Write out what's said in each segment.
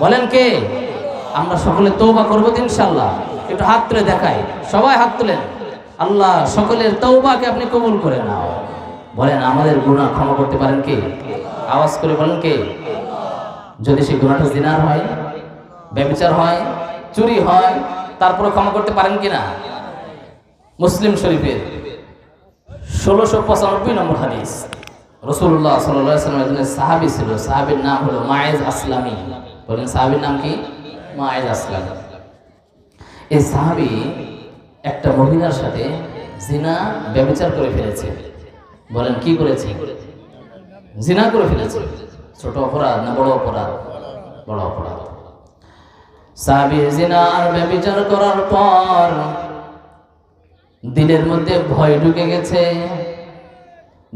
বলেন কে? আমরা সকলে তৌবা করব ইনশাল্লাহ একটু হাত তুলে দেখাই। সবাই হাত তুলেন। আল্লাহ সকলের তৌবাকে আপনি কবুল করে নাও। বলেন, আমাদের গুনাহ ক্ষমা করতে পারেন কে? আওয়াজ করে বলেন কে? যদি সেই গুণাটা জিনার হয়, ব্যবচার হয়, চুরি হয় তারপরে ক্ষমা করতে পারেন কিনা? মুসলিম শরীফের ষোলোশো পঁচানব্বই নম্বর হাদিস। রসুল্লাহ একজনের সাহাবি ছিল। সাহাবির নাম হলো মায়েজ আসলামী। বলেন, সাহাবির নাম কি? মায়েজ আসলামী। এই সাহাবি একটা মহিলার সাথে জিনা ব্যবচার করে ফেলেছে। বলেন, কি করেছে? জিনা করে ফেলেছে। ছোট অপরাধ না বড় অপরাধ? বড় অপরাধ। সাহাবি জিনা আর ব্যবচার করার পর দিনের মধ্যে ভয় ঢুকে গেছে।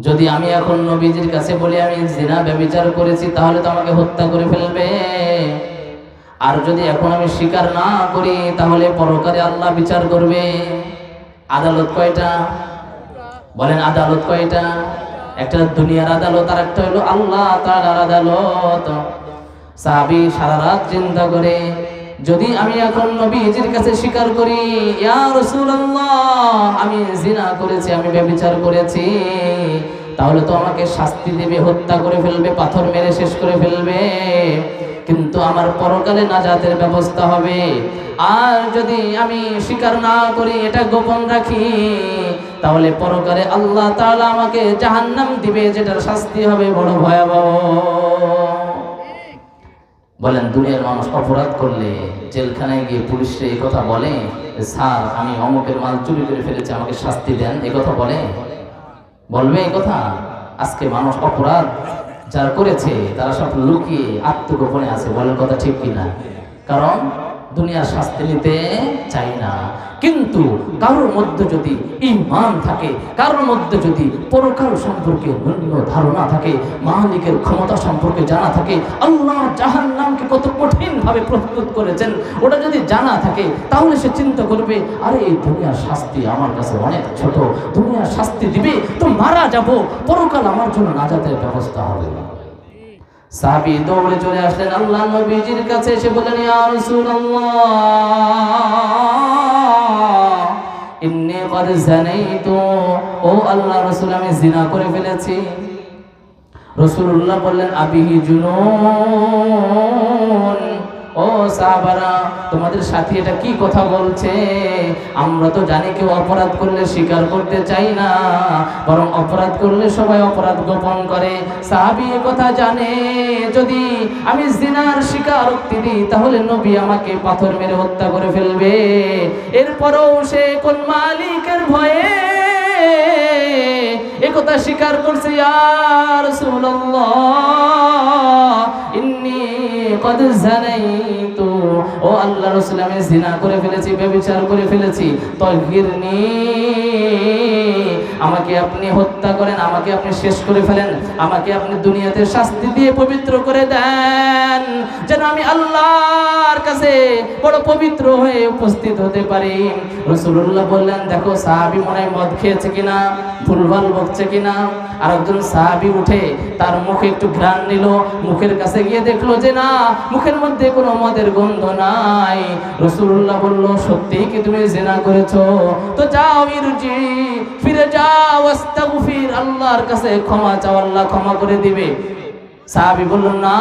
যদি আমি এখন নবীজির কাছে বলি, আমি জিনা ব্যবচার করেছি, তাহলে তো আমাকে হত্যা করে ফেলবে। আর যদি এখন আমি স্বীকার না করি, তাহলে পরকারে আল্লাহ বিচার করবে। আদালত কয়টা? বলেন, আদালত কয়টা? একটা দুনিয়ার আদালত আর একটা হলো আল্লাহ তাআলার আদালত। সাহাবী সারা রাত চিন্তা করে যদি আমি এখন নবীজির কাছে স্বীকার করি, ইয়া রাসূলুল্লাহ, আমি জিনা করেছি, আমি ব্যভিচার করেছি, তাহলে তো আমাকে শাস্তি দেবে, হত্যা করে ফেলবে, পাথর মেরে শেষ করে ফেলবে। কিন্তু আমার পরকালে নাজাতের ব্যবস্থা হবে। আর যদি আমি স্বীকার না করি, এটা গোপন রাখি, তাহলে পরকালে আল্লাহ তাআলা আমাকে জাহান্নাম দিবে, যেটার শাস্তি হবে বড় ভয়াবহ। বলেন, দুনিয়ার মানুষ অপরাধ করলে জেলখানায় গিয়ে পুলিশে এই কথা বলে, স্যার, আমি অমুকের মাল চুরি করে ফেলেছি, আমাকে শাস্তি দেন। এ কথা বলে? বলবে এই কথা? আজকে মানুষ অপরাধ যারা করেছে, তারা সব লুকিয়ে আত্মগোপনে আছে, বলেন কথা ঠিক কিনা? কারণ দুনিয়ার শাস্তি নিতে চাই না। কিন্তু কারোর মধ্যে যদি ইমান থাকে, কারোর মধ্যে যদি পরকাল সম্পর্কে ন্যূন ধারণা থাকে, মালিকের ক্ষমতা সম্পর্কে জানা থাকে, আল্লাহ জাহান নামকে কত কঠিন ভাবে প্রস্তুত করেছেন, ওটা যদি জানা থাকে, তাহলে সে চিন্তা করবে, আরে, এই দুনিয়ার শাস্তি আমার কাছে অনেক ছোট, দুনিয়ার শাস্তি দিবে, তো মারা যাব, পরকাল আমার জন্য নাজাতের ব্যবস্থা হবে সাহাবী দৌড়ে চলে আসলেন, আল্লাহ নবীজির কাছে এসে বললেন, ইয়া রাসূলুল্লাহ, ইন্নি কদ জানাইতু, ও আল্লাহ রাসূল, আমি জিনা করে ফেলেছি। রাসূলুল্লাহ বললেন, আবিহি জুনুন সাহাবারা তোমাদের সাথী এটা কি কথা বলছে? আমরা তো জানি কেউ অপরাধ করলে স্বীকার করতে চাই না। বরং অপরাধ করলে সবাই অপরাধ গোপন করে। সাহাবি কথা জানে। যদি আমি জিনার স্বীকারোক্তি দিই, তাহলে নবী আমাকে পাথর মেরে হত্যা করে ফেলবে। এরপরও সে কোন মালিকের ভয়ে একথা স্বীকার করছে ইন্নী কদ জানাইতু ও আল্লাহ রসুল আমি জিনা করে ফেলেছি বেবিচার করে ফেলেছি তগিরনি আমাকে আপনি হত্যা করেন, আমাকে আপনি শেষ করে ফেলেন, আমাকে আপনি দুনিয়াতে শাস্তি দিয়ে পবিত্র করে দেন। যেন আমি আল্লাহর কাছে বড় পবিত্র হয়ে উপস্থিত হতে পারি। রসুল্লাহ বললেন, দেখো, সাহাবি মনে হয় মদ খেয়েছে কিনা? ভুলভাল বকছে কিনা? আর একজন সাহাবি উঠে তার মুখে একটু ঘ্রাণ নিল, মুখের কাছে গিয়ে দেখল যে, না, মুখের মধ্যে কোনো মদের গন্ধ নাই। রসুল্লাহ বলল, সত্যিই কি তুমি জেনা করেছ? তো যাও, ইরজি, ফিরে যাও। আল্লাহর কাছে ক্ষমা চাও, আল্লাহ ক্ষমা করে দিবে। সাহাবি বলল না।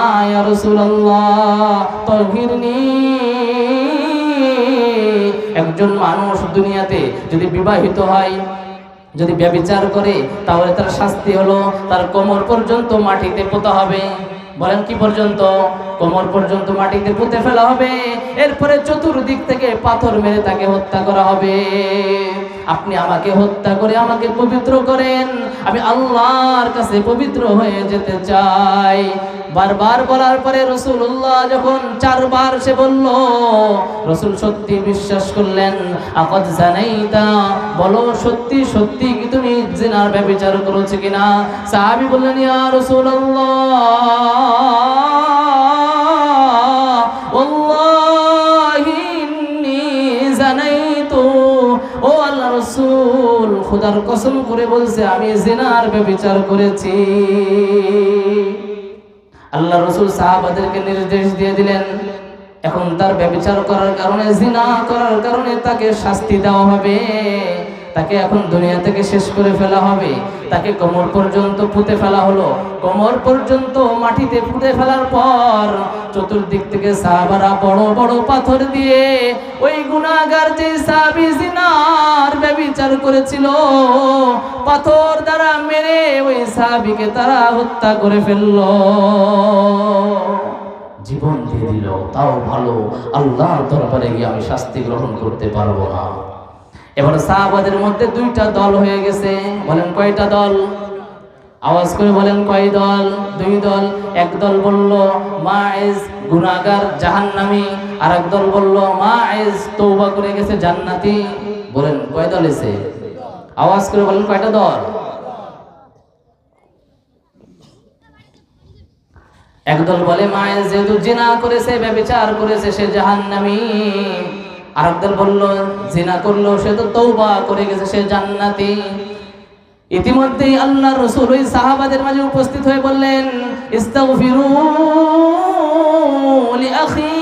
একজন মানুষ দুনিয়াতে যদি বিবাহিত হয়, যদি ব্যবিচার করে, তাহলে তার শাস্তি হলো, তার কোমর পর্যন্ত মাটিতে পোতা হবে। বলেন কি পর্যন্ত? কোমর পর্যন্ত মাটিতে পুঁতে ফেলা হবে। এরপরে চতুর্দিক থেকে পাথর মেরে তাকে হত্যা করা হবে। আপনি আমাকে হত্যা করে আমাকে পবিত্র করেন। আমি আল্লাহর কাছে পবিত্র হয়ে যেতে চাই। বারবার বলার পরে রসুল্লাহ যখন চারবার সে বলল, রসুল সত্যি বিশ্বাস করলেন, আকদ জানাইতা, বলো সত্যি সত্যি কি তুমি জিনার ব্যবচার করেছ কিনা? সাহাবি বললেন, ইয়া রাসূলুল্লাহ খুদার কসম করে বলছে, আমি জিনার ব্যবচার করেছি। আল্লাহ রসুল সাহাবাদেরকে নির্দেশ দিয়ে দিলেন, এখন তার ব্যবচার করার কারণে, জিনা করার কারণে তাকে শাস্তি দেওয়া হবে। তাকে এখন দুনিয়া থেকে শেষ করে ফেলা হবে। তাকে কোমর পর্যন্ত পুঁতে ফেলা হলো। কোমর পর্যন্ত মাটিতে পুঁতে ফেলার পর চতুর্দিক থেকে সাহাবারা বড় বড় পাথর দিয়ে ওই গুনাগার যে সাহাবি জিনার ব্যবচার করেছিল। পাথর দ্বারা মেরে ওই সাহাবিকে তারা হত্যা করে ফেলল। জীবন দিয়ে দিল, তাও ভালো। আল্লাহর দরবারে গিয়ে আমি শাস্তি গ্রহণ করতে পারব না। এবার সাহাবাদের মধ্যে দুইটা দল হয়ে গেছে। বলেন কয়টা দল? আওয়াজ করে বলেন কয় দল? দুই দল। এক দল বলল মাইজ গুনাগার জাহান্নামি। আর এক দল বলল মাইজ তৌবা করে গেছে জান্নাতি। বলেন কয় দল এসে আওয়াজ করে বলেন, কয়টা দল? একদল বলে, মায়ের যেহেতু জিনা করেছে, ব্যবচার করেছে, সে করল সে তো তৌবা করে গেছে, সে জান্নাতি। ইতিমধ্যেই আল্লাহ রসুল ওই সাহাবাদের মাঝে উপস্থিত হয়ে বললেন, ইস্তাগফিরু লিআখিকুম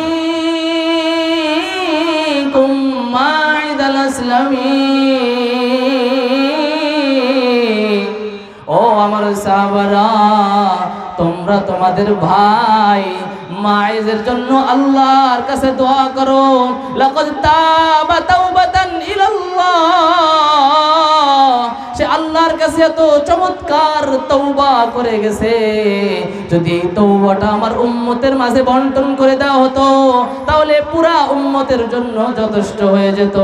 সাহাবারা তোমরা তোমাদের ভাই মায়েদের জন্য আল্লাহর কাছে দোয়া করো। লাকাদ তাবা তাওবাতান ইলাল্লাহ। সে আল্লাহর কাছে এত চমৎকার তৌবা করে গেছে। যদি এই তৌবাটা আমার উম্মতের মাঝে বন্টন করে দেওয়া হতো, তাহলে পুরা উম্মতের জন্য যথেষ্ট হয়ে যেত।